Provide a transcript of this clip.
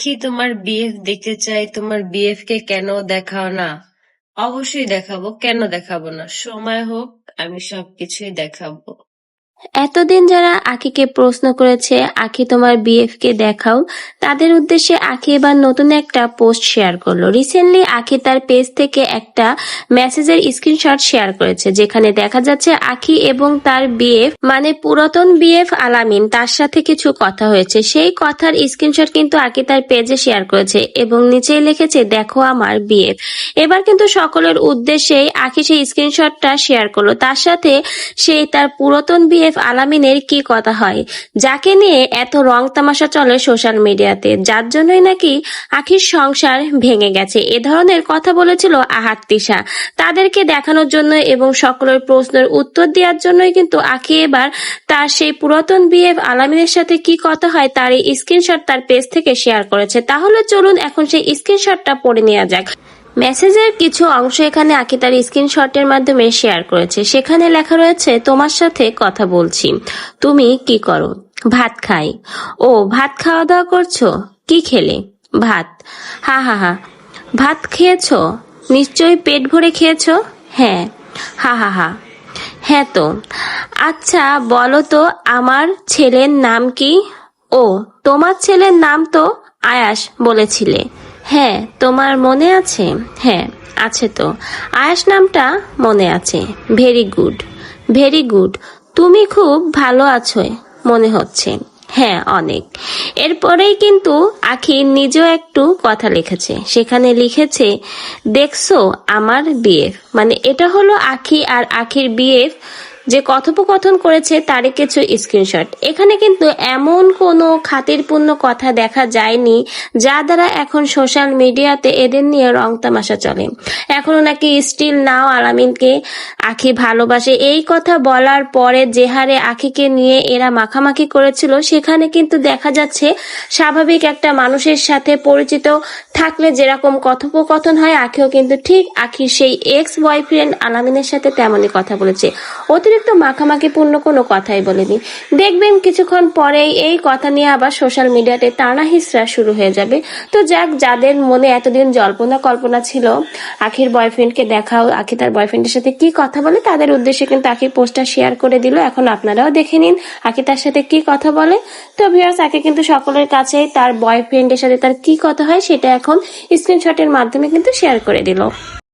কি তোমার বিএফ দেখতে চাই? তোমার বিএফ কে কেন দেখাও না? অবশ্যই দেখাবো। কেন দেখাবো না? সময় হোক, আমি সবকিছুই দেখাবো। এতদিন যারা আখিকে প্রশ্ন করেছে, আখি তোমার বিএফ কে দেখাও, তাদের উদ্দেশ্যে আখি এবার নতুন একটা পোস্ট শেয়ার করল। রিসেন্টলি আখি তার পেজ থেকে একটা মেসেজের স্ক্রিনশট শেয়ার করেছে, যেখানে দেখা যাচ্ছে আখি এবং তার বিএফ মানে পুরাতন বিএফ আলামিন, তার সাথে কিছু কথা হয়েছে। সেই কথার স্ক্রিনশট কিন্তু আখি তার পেজে শেয়ার করেছে এবং নিচেই লিখেছে, দেখো আমার বিএফ। এবার কিন্তু সকলের উদ্দেশ্যেই আখি সেই স্ক্রিনশটটা শেয়ার করল। তার সাথে সেই তার পুরাতন বিএফ আলামিনের কি কথা হয়? যাকে নিয়ে এত রং তামাশা চলে সোশ্যাল মিডিয়াতে, যার জন্যই নাকি আখির সংসার ভেঙে গেছে। এ ধরনের কথা বলেছিল আহাত তিশা। তাদেরকে দেখানোর জন্য এবং সকলের প্রশ্নের উত্তর দেওয়ার জন্যই কিন্তু আখি এবার তার সেই পুরাতন বিএফ আলামিনের সাথে কি কথা হয় তার এই স্ক্রিনশট তার পেজ থেকে শেয়ার করেছে। তাহলে চলুন এখন সেই স্ক্রিনশটটা পড়ে নেওয়া যাক। মেসেজের কিছু অংশ এখানে আঁকি তার স্ক্রিনশটের মাধ্যমে শেয়ার করেছে। সেখানে লেখা রয়েছে, তোমার সাথে কথা বলছি। তুমি কি করো? ভাত খাই। ও, ভাত খাওয়া দাওয়া করছ? কি খেলে? ভাত। হা হা হা। ভাত খেয়েছো? নিশ্চয়ই পেট ভরে খেয়েছো? হ্যাঁ। হা হা হা। হ্যাঁ তো। আচ্ছা বলো তো, আমার ছেলের নাম কি? ও, তোমার ছেলের নাম তো আয়াস, বলেছিলে। হ্যাঁ তোমার মনে আছে? হ্যাঁ আছে তো। আয়াস নামটা মনে আছে। ভেরি গুড ভেরি গুড তুমি খুব ভালো আছো, মনে হচ্ছে। হ্যাঁ অনেক। এরপরেই কিন্তু আখি নিজেও একটু কথা লিখেছে। সেখানে লিখেছে, দেখছ আমার বিএফ মানে এটা হলো আখি আর আখির বিএফ যে কথোপকথন করেছে তার কিছু স্ক্রিনশট। এখানে কিন্তু এমন কোনো খাতিরপূর্ণ কথা দেখা যায়নি যা দ্বারা এখন সোশ্যাল মিডিয়াতে এদের নিয়ে রং তামাশা চলে। এখনও নাকি স্টিল নাও আলামিনকে আখি ভালোবাসে। এই কথা বলার পরে যে হারে আখিকে নিয়ে এরা মাখামাখি করেছিল, সেখানে কিন্তু দেখা যাচ্ছে স্বাভাবিক একটা মানুষের সাথে পরিচিত থাকলে যেরকম কথোপকথন হয়, আখিও কিন্তু ঠিক আখির সেই এক্স বয়ফ্রেন্ড আলামিনের সাথে তেমনই কথা বলেছে। অতিরিক্ত মাখামাখি পূর্ণ কোনো কথাই বলেনি। দেখবেন কিছুক্ষণ পরেই এই কথা নিয়ে আবার সোশ্যাল মিডিয়াতে টানা হিসরা শুরু হয়ে যাবে। তো যাক, যাদের মনে এতদিন জল্পনা কল্পনা ছিল, আখির বয়ফ্রেন্ডকে দেখাও, আখি তার বয়ফ্রেন্ডের সাথে কি কথা বলে, তাদের উদ্দেশ্যে কিন্তু আখি পোস্টটা শেয়ার করে দিল। এখন আপনারাও দেখে নিন আখি তার সাথে কি কথা বলে। তো ভিউয়ার্স আখি কিন্তু সকলের কাছেই তার বয়ফ্রেন্ডের সাথে তার কি কথা হয়, সেটা এখন স্ক্রিনশটের মাধ্যমে কিন্তু শেয়ার করে দিল।